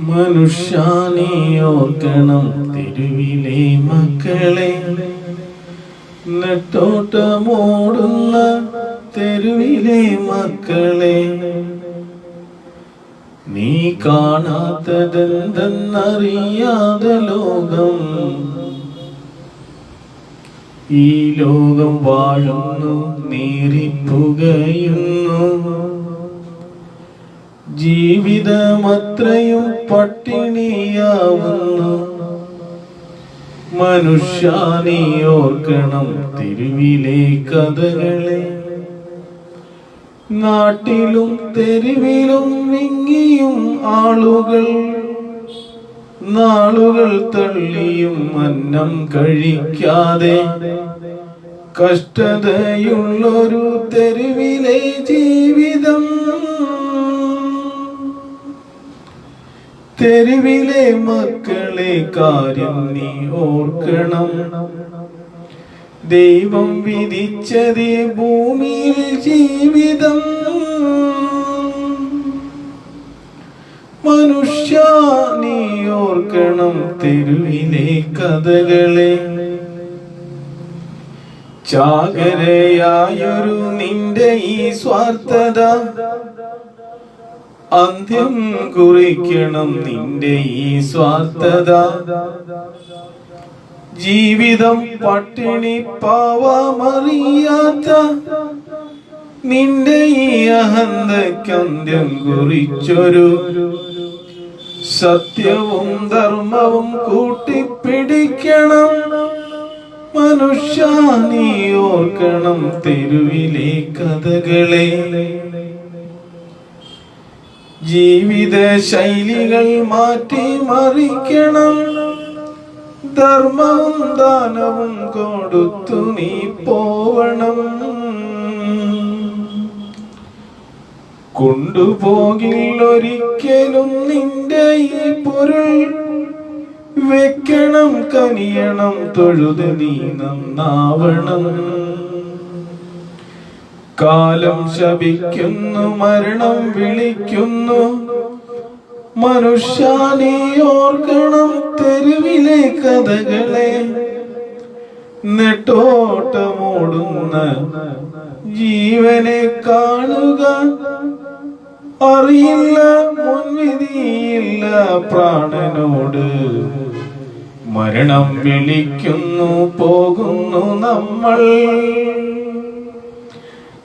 മനുഷ്യാനെ ഓർക്കണം തെരുവിലെ മക്കളെ. നെട്ടോട്ടമോടുന്ന തെരുവിലെ മക്കളെ. നീ കാണാത്തതെന്തെന്നറിയാതെ ലോകം. ഈ ലോകം വാഴുന്നു നീറിപ്പുകയുന്നു. ജീവിതമത്രയും പട്ടിണിയാവുന്നു. മനുഷ്യാനീ ഓർക്കണം തെരുവിലെ കഥകളെ. നാട്ടിലും തെരുവിലും വിങ്ങിയും ആളുകൾ. നാളുകൾ തള്ളിയും അന്നം കഴിക്കാതെ. കഷ്ടതയുള്ളൊരു തെരുവിലെ ജീവിതം. തെരുവിലെ മക്കളെ കാര്യം നീ ഓർക്കണം. ദൈവം വിധിച്ചതേ ഭൂമിയിൽ ജീവിതം. മനുഷ്യ നീ ഓർക്കണം തെരുവിലെ കഥകളെ. ചാകരയായൊരു നിന്റെ ഈ സ്വാർത്ഥത. അന്ത്യം കുറിക്കണം നിന്റെ ഈ സ്വാർത്ഥത. ജീവിതം പട്ടിണി പാവാമറിയാത്ത നിന്റെ ഈ അഹന്തയ്ക്കന്ത്യം കുറിച്ചൊരു സത്യവും ധർമ്മവും കൂട്ടിപ്പിടിക്കണം. മനുഷ്യ നീ ഓർക്കണം തെരുവിലെ കഥകളെ. ജീവിത ശൈലികൾ മാറ്റി മറിക്കണം. ധർമ്മവും ദാനവും കൊടുത്തു നീ പോവണം. കൊണ്ടുപോകിൽ ഒരിക്കലും നിന്റെ ഈ പൊരുൾ വെക്കണം കനിയണം തൊഴുത് നീ നന്നാവണം. കാലം ശപിക്കുന്നു മരണം വിളിക്കുന്നു. മനുഷ്യ നീ ഓർക്കണം തെരുവിലെ കഥകളെ. നെട്ടോട്ടമോടുന്ന ജീവനെ കാണുക. അറിയില്ല മുൻവിധിയില്ല പ്രാണനോട്. മരണം വിളിക്കുന്നു പോകുന്നു നമ്മൾ.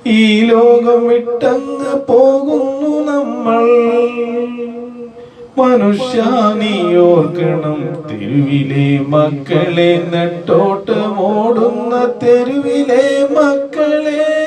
ഈ ലോകം വിട്ടങ്ങ് പോകുന്നു നമ്മൾ. മനുഷ്യ നീ ഓർക്കണം തെരുവിലെ മക്കളെ നെട്ടോട്ടമോടുന്ന തെരുവിലെ മക്കളെ.